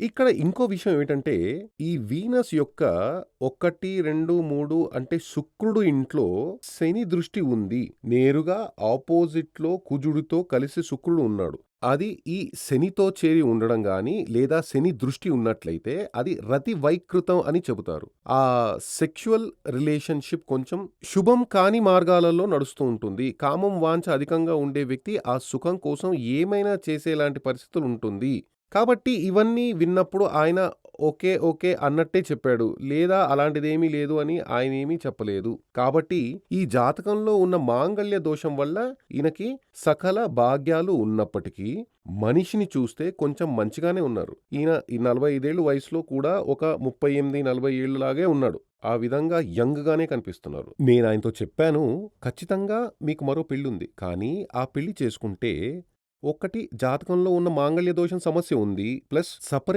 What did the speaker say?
ఇక్కడ ఇంకో విషయం ఏమిటంటే, ఈ వీనస్ యొక్క 1, 2, 3 అంటే శుక్రుడు ఇంట్లో శని దృష్టి ఉంది. నేరుగా ఆపోజిట్‌లో కుజుడితో కలిసి శుక్రుడు ఉన్నాడు. అది ఈ శనితో చేరి ఉండడం గాని, లేదా శని దృష్టి ఉన్నట్లయితే అది రతి వైకృతం అని చెబుతారు. ఆ సెక్సువల్ రిలేషన్‌షిప్ కొంచెం శుభం కాని మార్గాలలో నడుస్తూ ఉంటుంది. కామం వాంఛ అధికంగా ఉండే వ్యక్తి ఆ సుఖం కోసం ఏమైనా చేసేలాంటి పరిస్థితులుంటుంది. కాబట్టి ఇవన్నీ విన్నప్పుడు ఆయన ఓకే. ఓకే. అన్నట్టే చెప్పాడు. లేదా అలాంటిదేమీ లేదు అని ఆయనేమీ చెప్పలేదు. కాబట్టి ఈ జాతకంలో ఉన్న మాంగళ్య దోషం వల్ల ఈయనకి సకల భాగ్యాలు ఉన్నప్పటికీ, మనిషిని చూస్తే కొంచెం మంచిగానే ఉన్నారు. ఈయన ఈ నలభై ఐదేళ్ళు వయసులో కూడా ఒక 38, 40 ఏళ్ళలాగే ఉన్నాడు. ఆ విధంగా యంగ్‌గానే కనిపిస్తున్నారు. నేను ఆయనతో చెప్పాను, ఖచ్చితంగా మీకు మరో పెళ్ళుంది. కానీ ఆ పెళ్ళి చేసుకుంటే, ఒకటి జాతకంలో ఉన్న మాంగళ్య దోషం సమస్య ఉంది. Plus separate